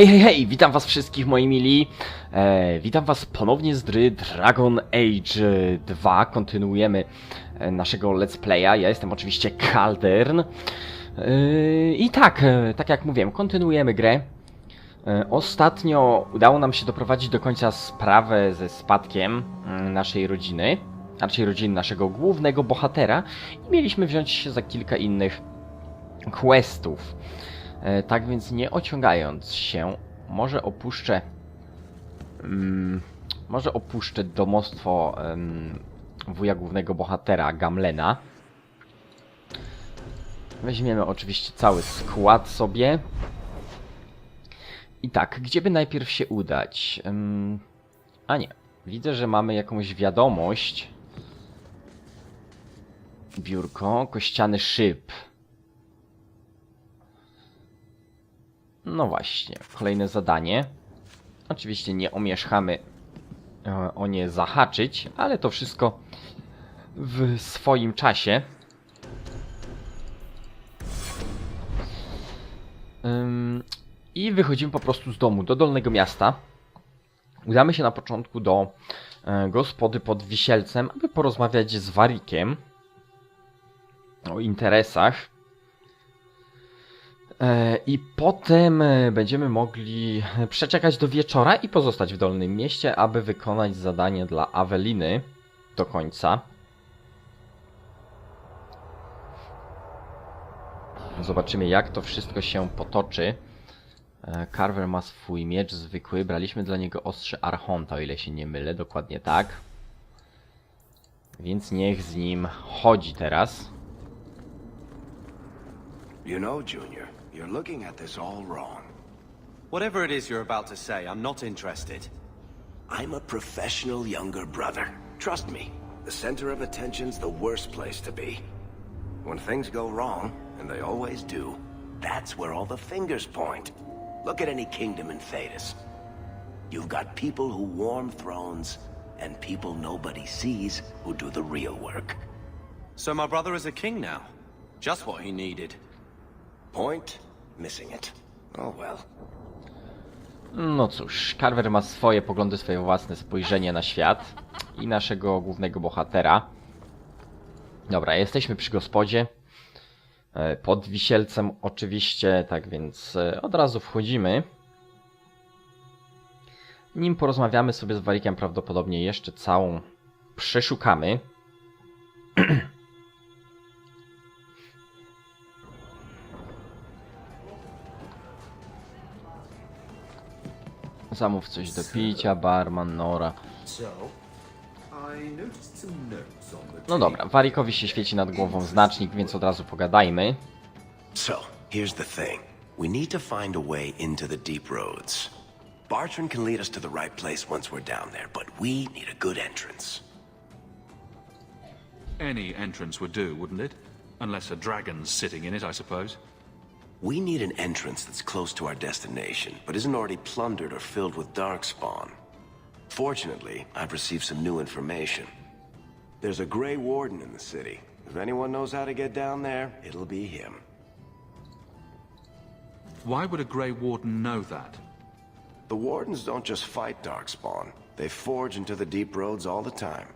Hej, hej, hej, witam was wszystkich moi mili. E, witam was ponownie z gry Dragon Age 2. Kontynuujemy e, naszego let's playa. Ja jestem oczywiście Kaldern. E, I tak, e, tak jak mówiłem, kontynuujemy grę. E, Ostatnio udało nam się doprowadzić do końca sprawę ze spadkiem mm, naszej rodziny, raczej rodziny naszego głównego bohatera i mieliśmy wziąć się za kilka innych questów. E, Tak więc nie ociągając się, może opuszczę. Mm, może opuszczę domostwo em, wuja głównego bohatera, Gamlena. Weźmiemy oczywiście cały skład sobie. I tak, gdzie by najpierw się udać? Em, a nie, widzę, że mamy jakąś wiadomość. Biurko, kościany szyb. No właśnie, kolejne zadanie. Oczywiście nie omieszkamy e, o nie zahaczyć, ale to wszystko w swoim czasie. I wychodzimy po prostu z domu do Dolnego Miasta. Udamy się na początku do e, gospody pod Wisielcem, aby porozmawiać z Warikiem o interesach. E, I potem e, będziemy mogli przeczekać do wieczora i pozostać w Dolnym Mieście, aby wykonać zadanie dla Aweliny do końca. Zobaczymy, jak to wszystko się potoczy. E, Carver ma swój miecz zwykły. Braliśmy dla niego ostrze Archonta, o ile się nie mylę. Dokładnie tak. Więc niech z nim chodzi teraz. You know, Junior, you're looking at this all wrong. Whatever it is you're about to say, I'm not interested. I'm a professional younger brother. Trust me, the center of attention's the worst place to be. When things go wrong, and they always do, that's where all the fingers point. Look at any kingdom in Thedas. You've got people who warm thrones, and people nobody sees who do the real work. So my brother is a king now. Just what he needed. Point? Oh. No cóż, Carver ma swoje poglądy, swoje własne spojrzenie na świat i naszego głównego bohatera. Dobra, jesteśmy przy gospodzie. e, Pod wisielcem oczywiście, tak więc e, od razu wchodzimy. Nim porozmawiamy sobie z Warikiem, prawdopodobnie jeszcze całą przeszukamy. Zamów coś do picia, barman, Nora. No dobra, Warikowi się świeci nad głową znacznik, więc od razu pogadajmy. So, here's the thing. We need to find a way into the deep roads. Bartrand can lead us to the right place once we're down there, but we need a good entrance. Any entrance would do, wouldn't it? Unless a dragon's sitting in it, I suppose. We need an entrance that's close to our destination, but isn't already plundered or filled with darkspawn. Fortunately, I've received some new information. There's a Grey Warden in the city. If anyone knows how to get down there, it'll be him. Why would a Grey Warden know that? The Wardens don't just fight Darkspawn. They forge into the deep roads all the time.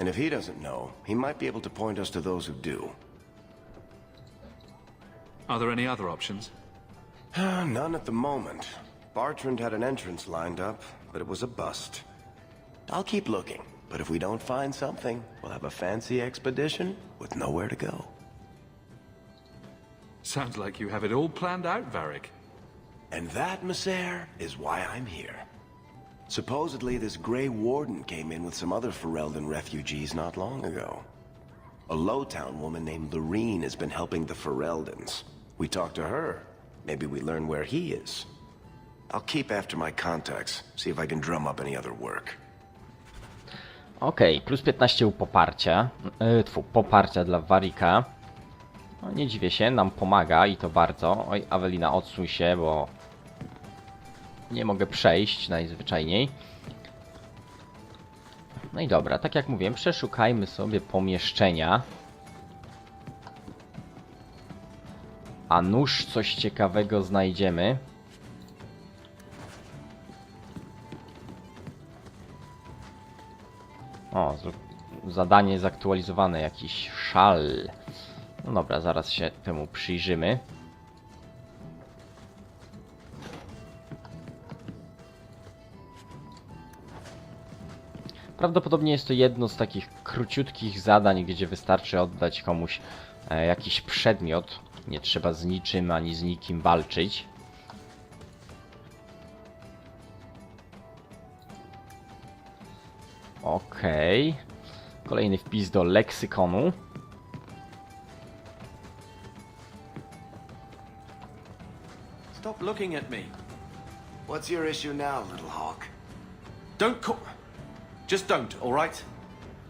And if he doesn't know, he might be able to point us to those who do. Are there any other options? Ah, none at the moment. Bartrand had an entrance lined up, but it was a bust. I'll keep looking, but if we don't find something, we'll have a fancy expedition with nowhere to go. Sounds like you have it all planned out, Varric. And that, Messer, is why I'm here. Supposedly, this Grey Warden came in with some other Ferelden refugees not long ago. A Lowtown woman named Lorene has been helping the Fereldans. We talked to her. Maybe we learn where he is. I'll keep after my contacts, see if I can drum up any other work. Okej, plus 15 u poparcia. Yy, tfu, poparcia dla Warika. No nie dziwię się, nam pomaga i to bardzo. Oj, Awelina, odsuń się, bo nie mogę przejść najzwyczajniej. No i dobra, tak jak mówiłem, przeszukajmy sobie pomieszczenia. A nuż coś ciekawego znajdziemy. O, zadanie zaktualizowane, jakiś szal. No dobra, zaraz się temu przyjrzymy. Prawdopodobnie jest to jedno z takich króciutkich zadań, gdzie wystarczy oddać komuś e, jakiś przedmiot, nie trzeba z niczym ani z nikim walczyć. Okej. Kolejny wpis do leksykonu. Stop looking at me. What's your issue now, little hawk? Don't call. Just don't, alright?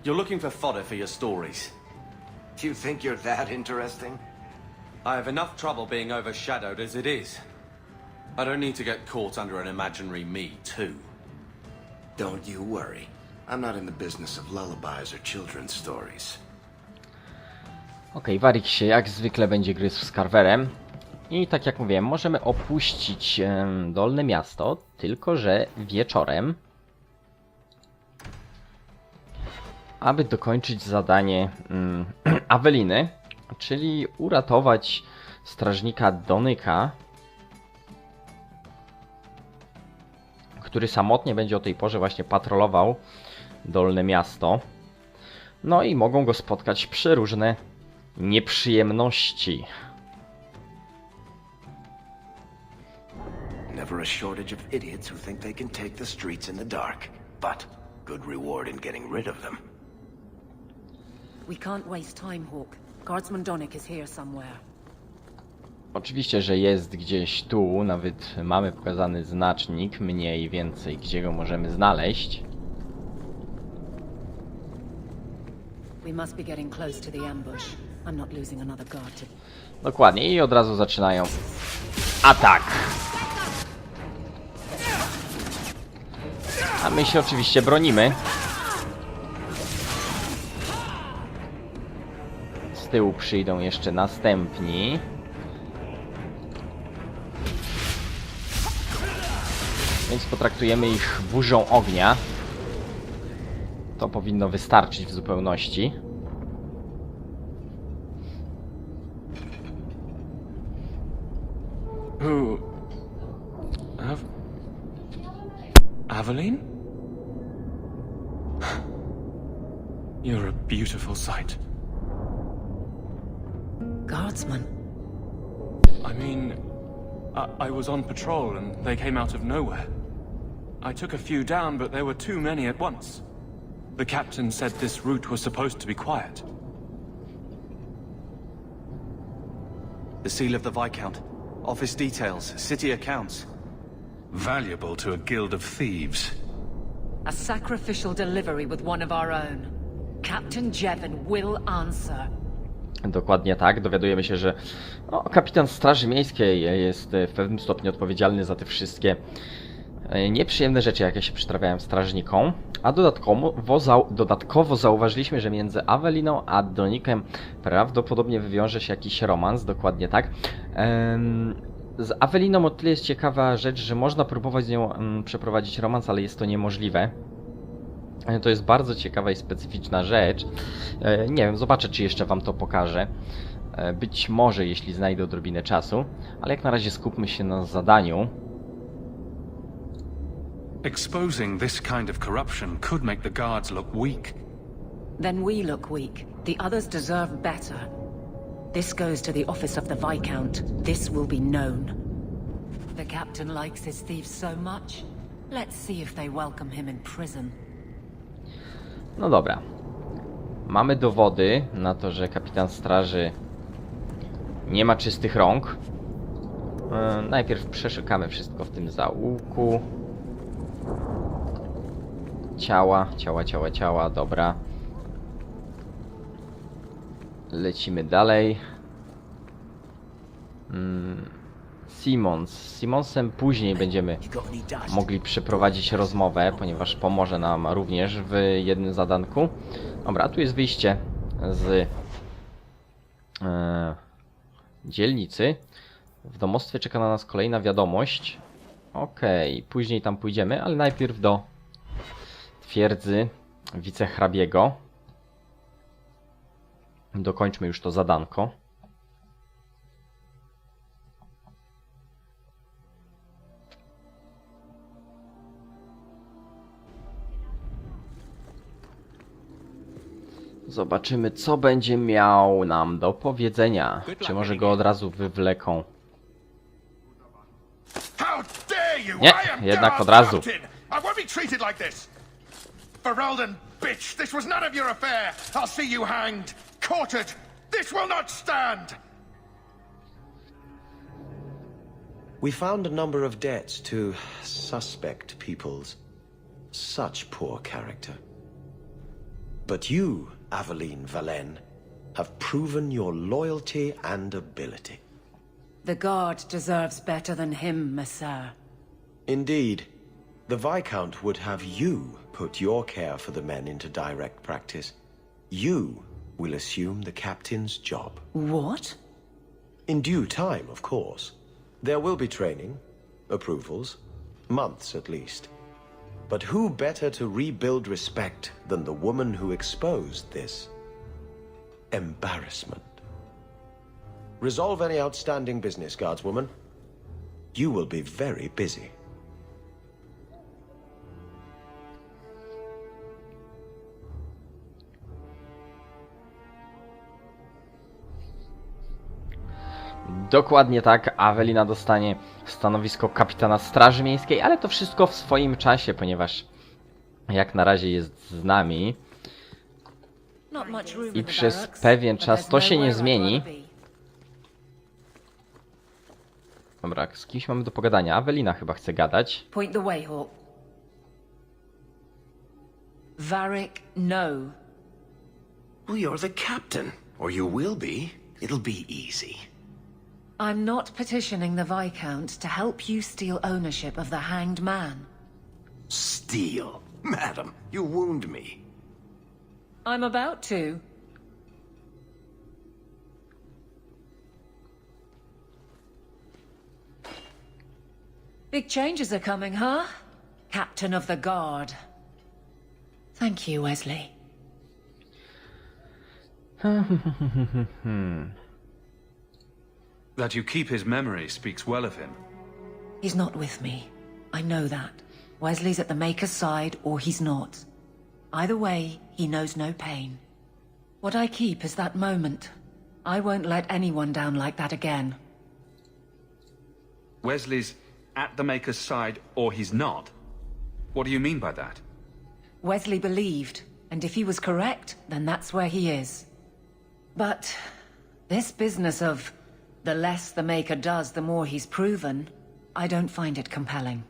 You're looking for fodder for your stories. Do you think you're that interesting? I have enough trouble being overshadowed as it is. I don't need to get caught under an imaginary me, too. Don't you worry. I'm not in the business of lullabies or children's stories. Okej, Warik się jak zwykle będzie gryzł z Carverem. I tak jak mówiłem, możemy opuścić em, Dolne Miasto, tylko że wieczorem. Aby dokończyć zadanie mm, Aweliny, czyli uratować strażnika Donyka, który samotnie będzie o tej porze właśnie patrolował Dolne Miasto. No i mogą go spotkać przeróżne nieprzyjemności. Never a shortage of idiots who think they can take the streets in the dark. But good reward in getting rid of them. We can't waste time, Hawk. Guardsman Donick is here somewhere. Oczywiście, że jest gdzieś tu, nawet mamy pokazany znacznik, mniej więcej, gdzie go możemy znaleźć. Dokładnie, i od razu zaczynają atak. A my się oczywiście bronimy. Tyłu przyjdą jeszcze następni. Więc potraktujemy ich burzą ognia. To powinno wystarczyć w zupełności. Guardsman? I mean, I, I was on patrol and they came out of nowhere. I took a few down, but there were too many at once. The captain said this route was supposed to be quiet. The seal of the Viscount. Office details, city accounts. Valuable to a guild of thieves. A sacrificial delivery with one of our own. Captain Jevon will answer. Dokładnie tak. Dowiadujemy się, że no, kapitan Straży Miejskiej jest e, w pewnym stopniu odpowiedzialny za te wszystkie e, nieprzyjemne rzeczy, jakie się przytrafiają strażnikom. A dodatkowo, dodatkowo zauważyliśmy, że między Aweliną a Donikiem prawdopodobnie wywiąże się jakiś romans, dokładnie tak. Em, z Aweliną o tyle jest ciekawa rzecz, że można próbować z nią mm, przeprowadzić romans, ale jest to niemożliwe. E, To jest bardzo ciekawa i specyficzna rzecz. E, Nie wiem, zobaczę, czy jeszcze Wam to pokażę. E, Być może, jeśli znajdę odrobinę czasu, ale jak na razie skupmy się na zadaniu. Exposing this kind of corruption could make the guards look weak. Then we look weak. The others deserve better. This goes to the office of the Viscount. This will be known. The captain likes his thieves so much. Let's see if they welcome him in prison. No dobra. Mamy dowody na to, że kapitan straży nie ma czystych rąk. E, Najpierw przeszukamy wszystko w tym zaułku. Ciała, ciała, ciała, ciała, dobra. Lecimy dalej. Mm, Simons. Z Simonsem później będziemy mogli przeprowadzić rozmowę, ponieważ pomoże nam również w jednym zadanku. Dobra, tu jest wyjście z e, dzielnicy. W domostwie czeka na nas kolejna wiadomość. Okej, później tam pójdziemy, ale najpierw do twierdzy wicehrabiego. Dokończmy już to zadanko. Zobaczymy, co będzie miał nam do powiedzenia. Czy może go od razu wywleką? Nie, jednak od razu. Ferelden, bitch, this was none of your affair! I'll see you hanged, quartered! This will not stand! We found a number of debts to suspect peoples. Such poor character. But you, Aveline Valen, have proven your loyalty and ability. The guard deserves better than him, Messer. Indeed, the Viscount would have you put your care for the men into direct practice. You will assume the captain's job. What? In due time, of course. There will be training, approvals, months at least. But who better to rebuild respect than the woman who exposed this embarrassment? Resolve any outstanding business, guardswoman. You will be very busy. Dokładnie tak, Awelina dostanie stanowisko kapitana Straży Miejskiej, ale to wszystko w swoim czasie, ponieważ jak na razie jest z nami. Much room I przez barracks, pewien czas to się nie zmieni. Dobra, z kimś mamy do pogadania. Awelina chyba chce gadać. Point the way, Hawk. Varric, no. Well, you're the captain, or you will be. It'll be easy. I'm not petitioning the Viscount to help you steal ownership of the Hanged Man. Steal. Madam, you wound me. I'm about to. Big changes are coming, huh? Captain of the Guard. Thank you, Wesley. That you keep his memory speaks well of him. He's not with me. I know that. Wesley's at the Maker's side, or he's not. Either way, he knows no pain. What I keep is that moment. I won't let anyone down like that again. Wesley's at the Maker's side, or he's not. What do you mean by that? Wesley believed, and if he was correct, then that's where he is. But this business of the less the Maker does, the more he's proven, I don't find it compelling.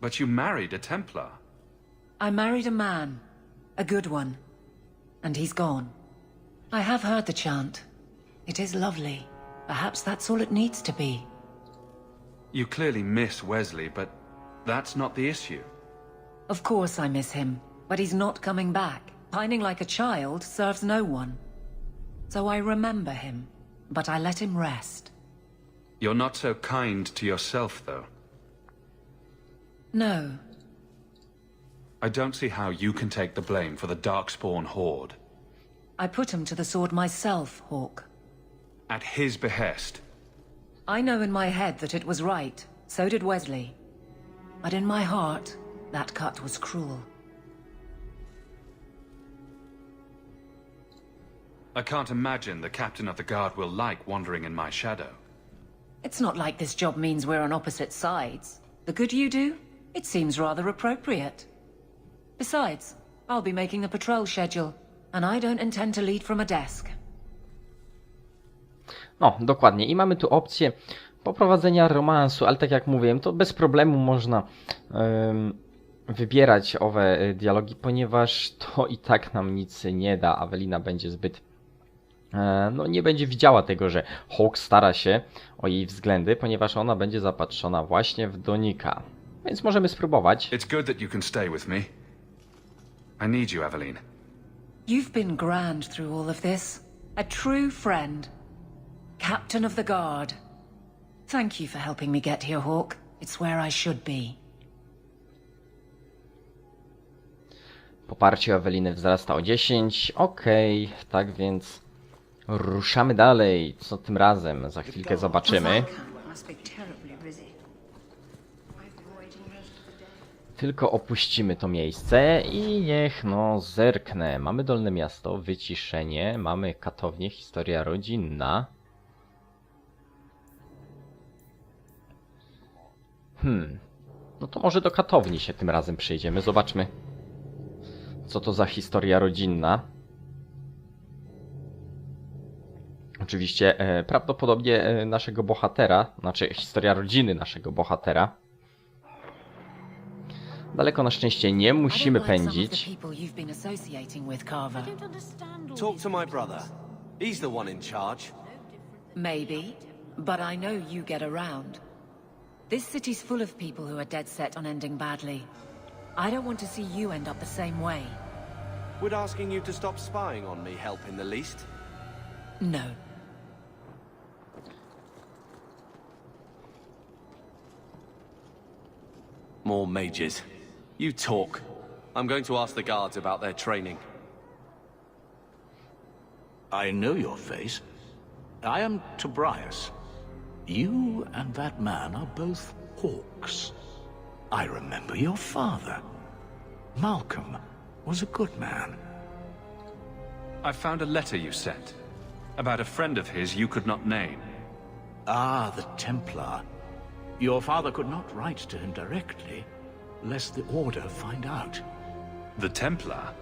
But you married a Templar. I married a man, a good one, and he's gone. I have heard the chant. It is lovely. Perhaps that's all it needs to be. You clearly miss Wesley, but that's not the issue. Of course I miss him, but he's not coming back. Pining like a child serves no one. So I remember him, but I let him rest. You're not so kind to yourself, though. No, I don't see how you can take the blame for the Darkspawn Horde. I put him to the sword myself, Hawk. At his behest. I know in my head that it was right, so did Wesley. But in my heart, that cut was cruel. I can't imagine the Captain of the Guard will like wandering in my shadow. It's not like this job means we're on opposite sides. The good you do, it seems rather appropriate. Besides, I'll be making the patrol schedule, and I don't intend to lead from a desk. No, dokładnie. I mamy tu opcję poprowadzenia romansu, ale tak jak mówiłem, to bez problemu można em, wybierać owe y, dialogi, ponieważ to i tak nam nic nie da. Awelina będzie zbyt. E, No, nie będzie widziała tego, że Hawk stara się o jej względy, ponieważ ona będzie zapatrzona właśnie w Donika. Więc możemy spróbować. It's good that you can stay with me. I need you, Aveline. You've been grand through all of this. A true friend. Captain of the Guard. Thank you for helping me get here, Hawk. It's where I should be. Poparcie Eweliny wzrasta o 10. Okej, tak więc ruszamy dalej. Co tym razem? Za chwilkę zobaczymy. Tylko opuścimy to miejsce i niech no zerknę. Mamy Dolne Miasto, wyciszenie, mamy katownię, historia rodzinna. Hmm. No to może do katowni się tym razem przyjdziemy. Zobaczmy, co to za historia rodzinna. Oczywiście e, prawdopodobnie e, naszego bohatera, znaczy historia rodziny naszego bohatera. Daleko na szczęście nie musimy pędzić. Talk to my brother. He's the one in charge. Maybe, but I know you get around. This city's full of people who are dead set on ending badly. I don't want to see you end up the same way. Would asking you to stop spying on me help in the least? No. More mages. You talk. I'm going to ask the guards about their training. I know your face. I am Tobias. You and that man are both hawks. I remember your father. Malcolm was a good man. I found a letter you sent. About a friend of his you could not name. Ah, the Templar. Your father could not write to him directly, lest the Order find out. The Templar?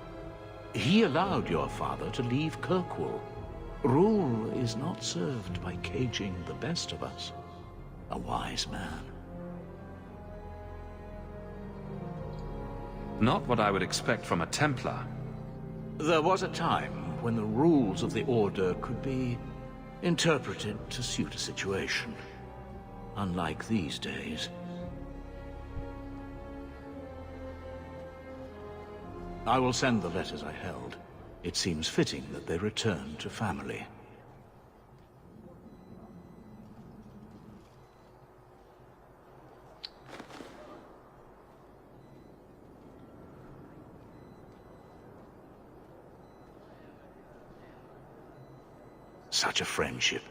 He allowed your father to leave Kirkwall. Rule is not served by caging the best of us. A wise man. Not what I would expect from a Templar. There was a time when the rules of the Order could be interpreted to suit a situation. Unlike these days. I will send the letters I held. It seems fitting that they return to family. Such a friendship.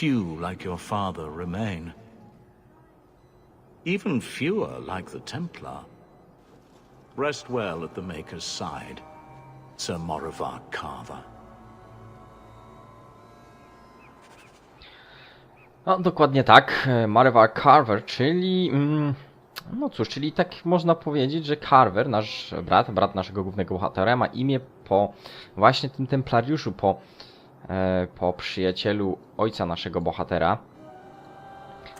Few like your father remain. Even fewer like the Templar. Rest well at the Maker's side, Sir Morivar Carver. No, dokładnie tak. e, Marva Carver, czyli. Mm, no cóż, czyli tak można powiedzieć, że Carver, nasz brat, brat naszego głównego bohatera, ma imię po właśnie tym templariuszu, po, po przyjacielu ojca naszego bohatera.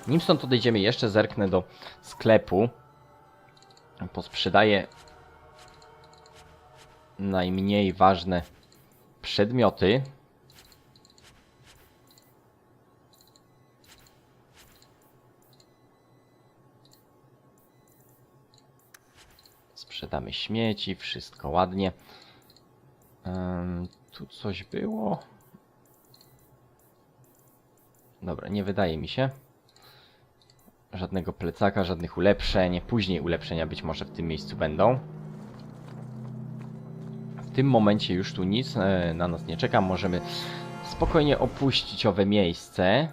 Nim stąd odejdziemy, jeszcze zerknę do sklepu. Posprzedaję najmniej ważne przedmioty. Sprzedamy śmieci, wszystko ładnie. Em, tu coś było. Dobra, nie wydaje mi się. Żadnego plecaka, żadnych ulepszeń. Później ulepszenia być może w tym miejscu będą. W tym momencie już tu nic e, na nas nie czeka. Możemy spokojnie opuścić owe miejsce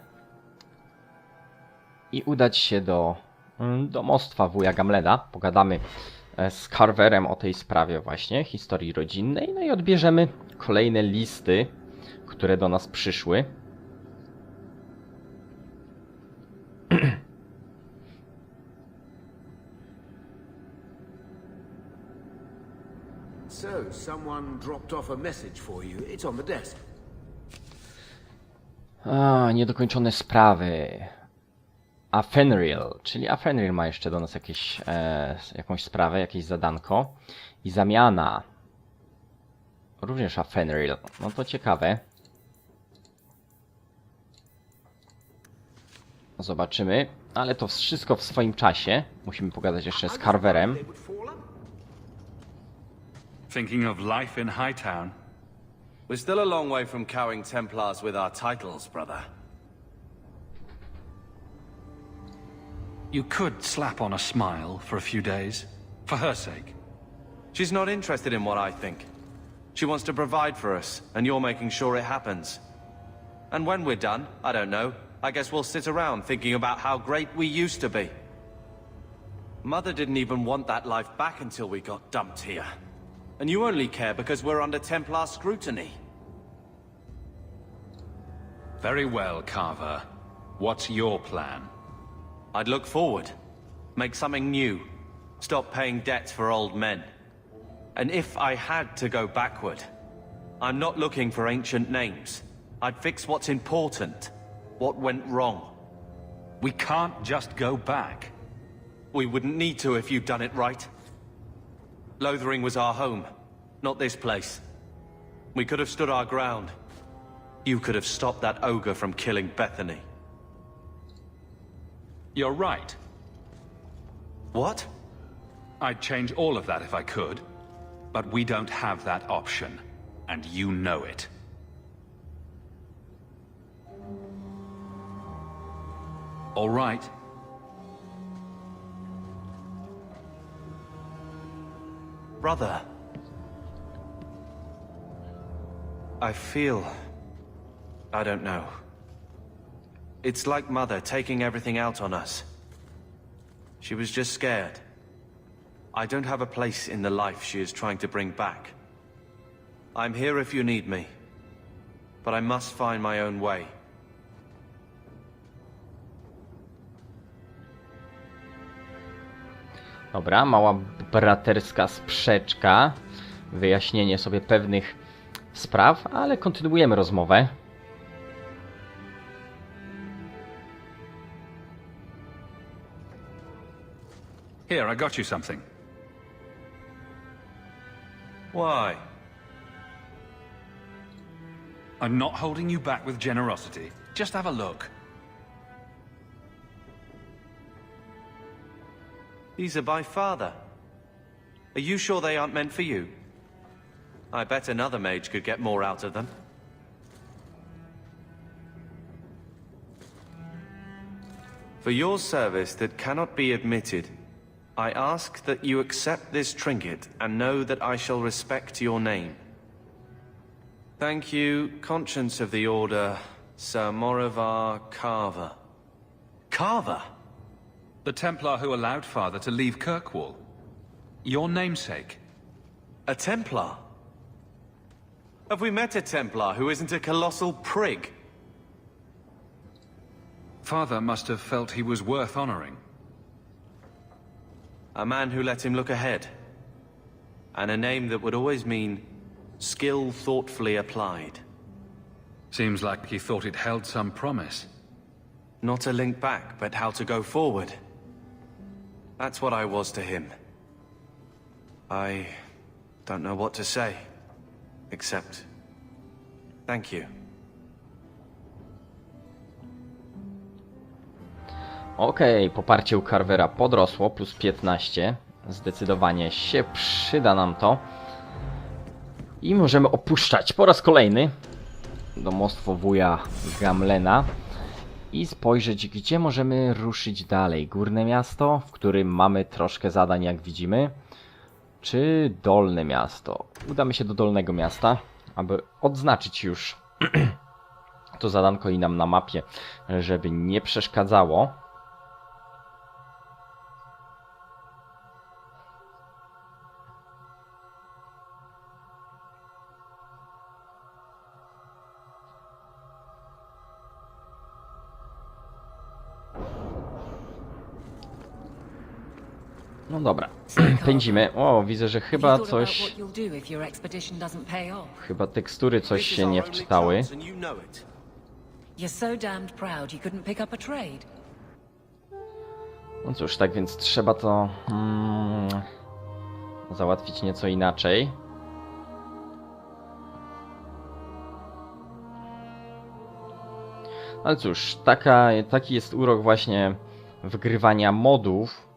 i udać się do mm, domostwa wuja Gamleda. Pogadamy e, z Carverem o tej sprawie właśnie, historii rodzinnej, no i odbierzemy kolejne listy, które do nas przyszły. Someone dropped off a message for you. It's on the desk. A, niedokończone sprawy. A Fenrir, czyli A Fenrir ma jeszcze do nas jakieś, e, jakąś sprawę, jakieś zadanko. I zamiana. Również A Fenrir. No to ciekawe. Zobaczymy. Ale to wszystko w swoim czasie. Musimy pogadać jeszcze z Carverem. Thinking of life in Hightown? We're still a long way from cowing Templars with our titles, brother. You could slap on a smile for a few days. For her sake. She's not interested in what I think. She wants to provide for us, and you're making sure it happens. And when we're done, I don't know, I guess we'll sit around thinking about how great we used to be. Mother didn't even want that life back until we got dumped here. And you only care because we're under Templar scrutiny. Very well, Carver. What's your plan? I'd look forward. Make something new. Stop paying debts for old men. And if I had to go backward, I'm not looking for ancient names. I'd fix what's important. What went wrong. We can't just go back. We wouldn't need to if you'd done it right. Lothering was our home, not this place. We could have stood our ground. You could have stopped that ogre from killing Bethany. You're right. What? I'd change all of that if I could. But we don't have that option. And you know it. All right. Brother. I feel... I don't know. It's like Mother taking everything out on us. She was just scared. I don't have a place in the life she is trying to bring back. I'm here if you need me. But I must find my own way. Dobra, mała braterska sprzeczka. Wyjaśnienie sobie pewnych spraw, ale kontynuujemy rozmowę. Here, I got you something. Why? I'm not holding you back with generosity. Just have a look. These are by father. Are you sure they aren't meant for you? I bet another mage could get more out of them. For your service that cannot be admitted, I ask that you accept this trinket and know that I shall respect your name. Thank you, Conscience of the Order, Sir Morivar Carver. Carver? The Templar who allowed Father to leave Kirkwall. Your namesake. A Templar? Have we met a Templar who isn't a colossal prig? Father must have felt he was worth honoring. A man who let him look ahead. And a name that would always mean skill thoughtfully applied. Seems like he thought it held some promise. Not a link back, but how to go forward. That's what I was to him. I don't know what to say. Except... Thank you. Okej, poparcie u Carvera podrosło, plus 15. Zdecydowanie się przyda nam to. I możemy opuszczać po raz kolejny domostwo wuja Gamlena i spojrzeć, gdzie możemy ruszyć dalej. Górne miasto, w którym mamy troszkę zadań, jak widzimy, czy dolne miasto. Udamy się do dolnego miasta, aby odznaczyć już to zadanko i nam na mapie, żeby nie przeszkadzało. Dobra, pędzimy. O, widzę, że chyba coś... Chyba tekstury coś się nie wczytały. No cóż, tak więc trzeba to mm, załatwić nieco inaczej. Ale cóż, taka, taki jest urok właśnie wgrywania modów,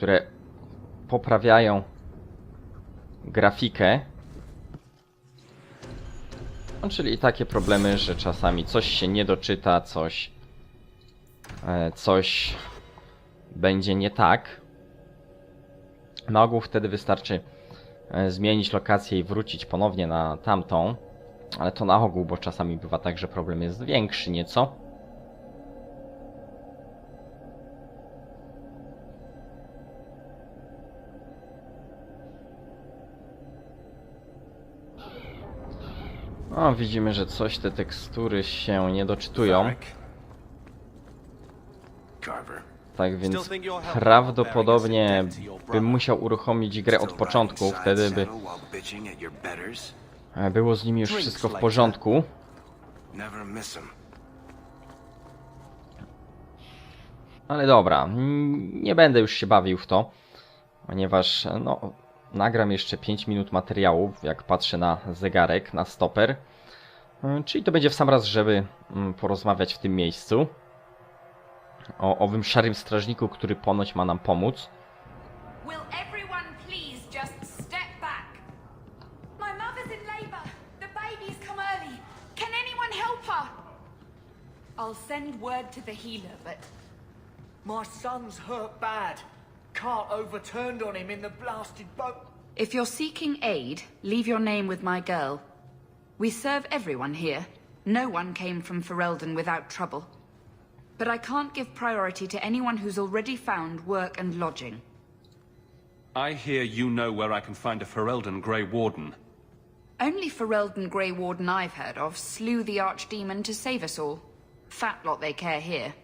które poprawiają grafikę. No, czyli takie problemy, że czasami coś się nie doczyta, coś, e, coś będzie nie tak. Na ogół wtedy wystarczy e, zmienić lokację i wrócić ponownie na tamtą. Ale to na ogół, bo czasami bywa tak, że problem jest większy nieco. O, widzimy, że coś te tekstury się nie doczytują. Tak więc prawdopodobnie bym musiał uruchomić grę od początku, wtedy by e, było z nimi już wszystko w porządku. Ale dobra, nie będę już się bawił w to, ponieważ no, nagram jeszcze 5 minut materiału, jak patrzę na zegarek, na stoper. E, Czyli to będzie w sam raz, żeby mm, porozmawiać w tym miejscu o owym szarym strażniku, który ponoć ma nam pomóc. I'll send word to the healer, but My son's hurt bad. Cart overturned on him in the blasted boat. If you're seeking aid, leave your name with my girl. We serve everyone here. No one came from Ferelden without trouble. But I can't give priority to anyone who's already found work and lodging. I hear you know where I can find a Ferelden Grey Warden. Only Ferelden Grey Warden I've heard of slew the Archdemon to save us all. Fat lot they care here.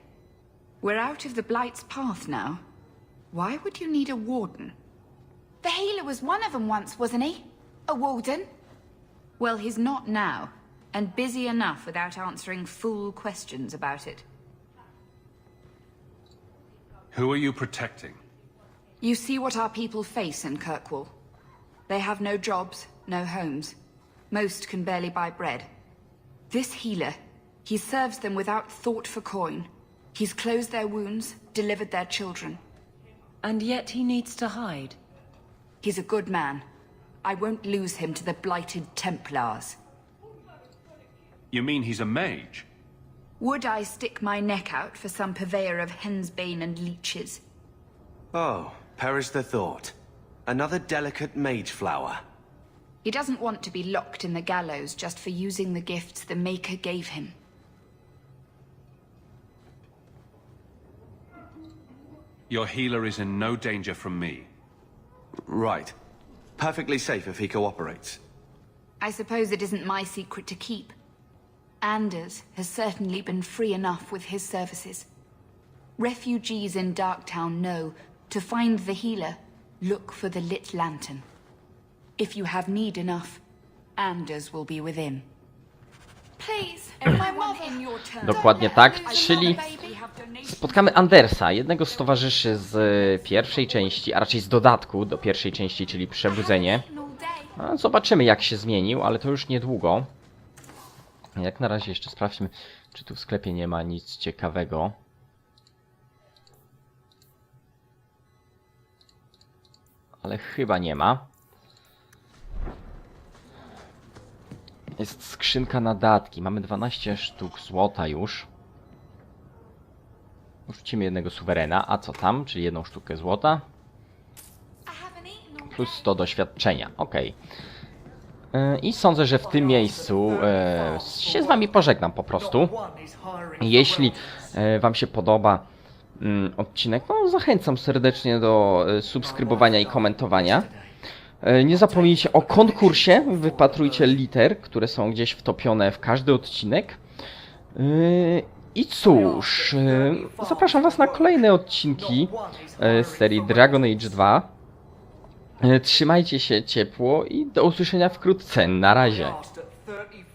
We're out of the Blight's path now. Why would you need a warden? the healer was one of them once, wasn't he? A warden? Well, he's not now, and busy enough without answering fool questions about it. Who are you protecting? You see what our people face in Kirkwall. They have no jobs, no homes. Most can barely buy bread. This healer, he serves them without thought for coin. He's closed their wounds, delivered their children. And yet he needs to hide. He's a good man. I won't lose him to the blighted Templars. You mean he's a mage? Would I stick my neck out for some purveyor of hensbane and leeches? Oh, perish the thought. Another delicate mage flower. He doesn't want to be locked in the gallows just for using the gifts the Maker gave him. Your healer is in no danger from me. Right. Perfectly safe if he cooperates. I suppose it isn't my secret to keep. Anders has certainly been free enough with his services. Refugees in Darktown know to find the healer, look for the lit lantern. If you have need enough, Anders will be within. Dokładnie tak, czyli spotkamy Andersa, jednego z towarzyszy z e, pierwszej części, a raczej z dodatku do pierwszej części, czyli Przebudzenie. Zobaczymy jak się zmienił, ale to już niedługo. Jak na razie jeszcze sprawdźmy, czy tu w sklepie nie ma nic ciekawego. Ale chyba nie ma. Jest skrzynka na datki. Mamy 12 sztuk złota już. Rzucimy jednego suwerena. A co tam? Czyli jedną sztukę złota. Plus 100 doświadczenia. Ok. I sądzę, że w tym miejscu e, się z Wami pożegnam po prostu. Jeśli e, Wam się podoba mm, odcinek, no zachęcam serdecznie do e, subskrybowania i komentowania. E, Nie zapomnijcie o konkursie, wypatrujcie liter, które są gdzieś wtopione w każdy odcinek. E, I cóż, e, zapraszam Was na kolejne odcinki z serii Dragon Age 2. E, Trzymajcie się ciepło i do usłyszenia wkrótce. Na razie. Last at 30